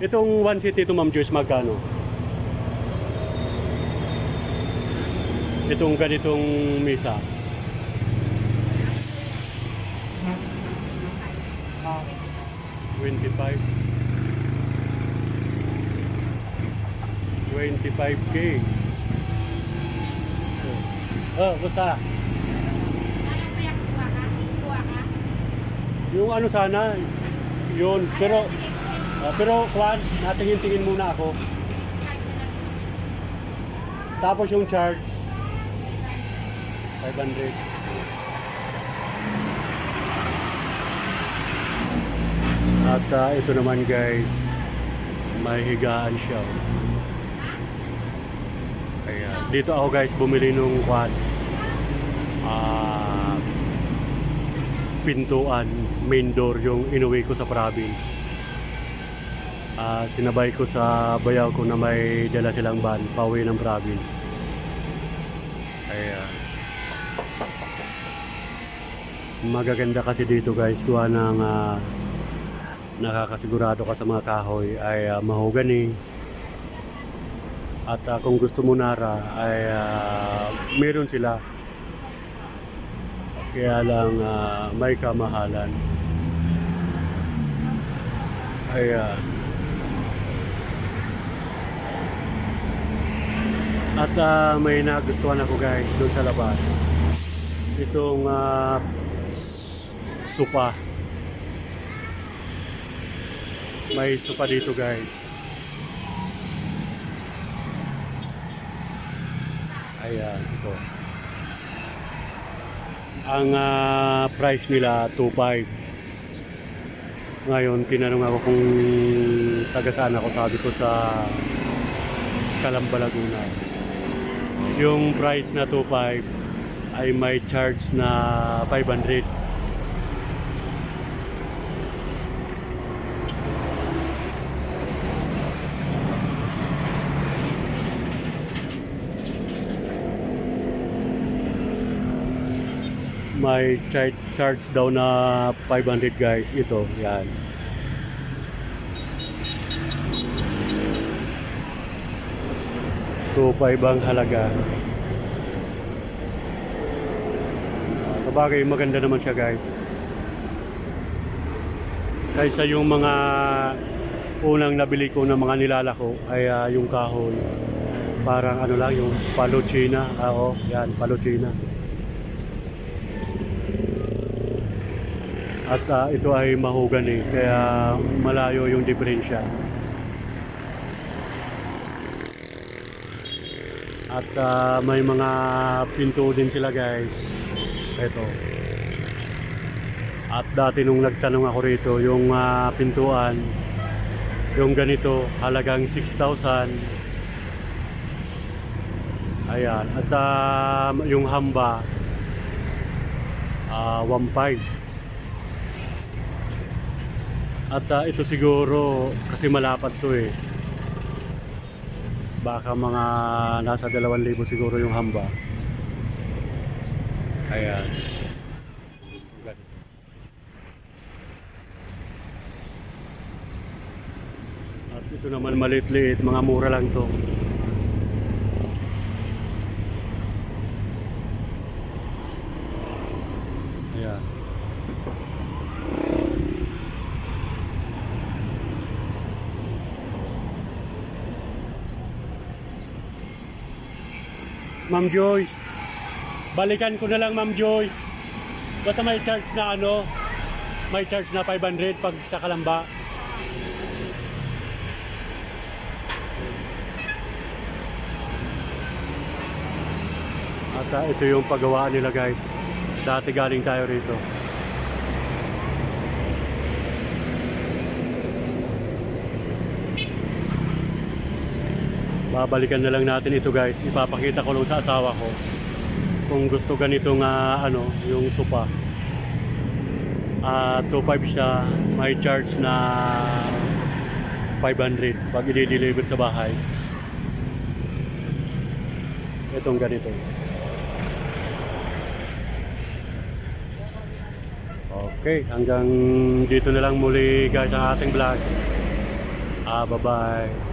Itong one seat ito, Ma'am Joyce, magkano? Itong ganitong misa. Twenty-five. Twenty-five K. Oh, basta. Ano? Yung ano sana, yun. Pero, Ah, pero Kwan, natingin-tingin muna ako. Tapos yung charge, 500. At ah, ito naman guys, may higaan siya. Kaya, dito ako guys bumili nung Kwan. Ah, pintuan, main door yung inuwi ko sa province. Ah, sinabay ko sa bayaw ko na may dala silang van pauwi ng province. Kaya magaganda kasi dito guys kuha ng ah, nakakasigurado ka sa mga kahoy ay uh, mahogany at ah, kung gusto mo nara ay ah, meron sila kaya lang ah, may kamahalan Ayan. At ah, may nagustuhan ako guys doon sa labas. Itong s- supa. May supa dito guys. Ayan, ito. Ang ah, price nila 2.5. Ngayon, tinanong ako kung taga saan ako. Sabi ko sa Calamba, Laguna. Yung price na 2.5 ay may charge na 500. May charge, daw na 500 guys. Ito, yan. So, ang halaga. Sa bagay, maganda naman siya guys. Kaysa yung mga unang nabili ko ng mga nilalako ay ah, yung kahoy. Parang ano lang, yung paluchina. Ah, Oo, yan, paluchina. At ah, ito ay mahogany, kaya malayo yung diferensya. At ah, may mga pinto din sila guys. Ito. At dati nung nagtanong ako rito, yung ah, pintuan, yung ganito, halagang 6,000. Ayan. At sa yung hamba, ah 1,500. At ah, ito siguro, kasi malapad to eh. Baka mga nasa 2,000 siguro yung hamba. Ayan. At ito naman maliit-liit, mga mura lang to. Ayan. Ma'am Joyce, balikan ko na lang Ma'am Joyce. Basta may charge na ano, may charge na 500 pag sa Kalamba. At ah, ito yung paggawaan nila guys. Dati galing tayo rito. Babalikan na lang natin ito guys. Ipapakita ko lang sa asawa ko kung gusto ganitong ah, ano, yung sopa. Ah, 2.5 siya, may charge na 500 pag i-deliver sa bahay. Itong ganito. Okay, hanggang dito na lang muli guys ang ating vlog. Ah, bye-bye.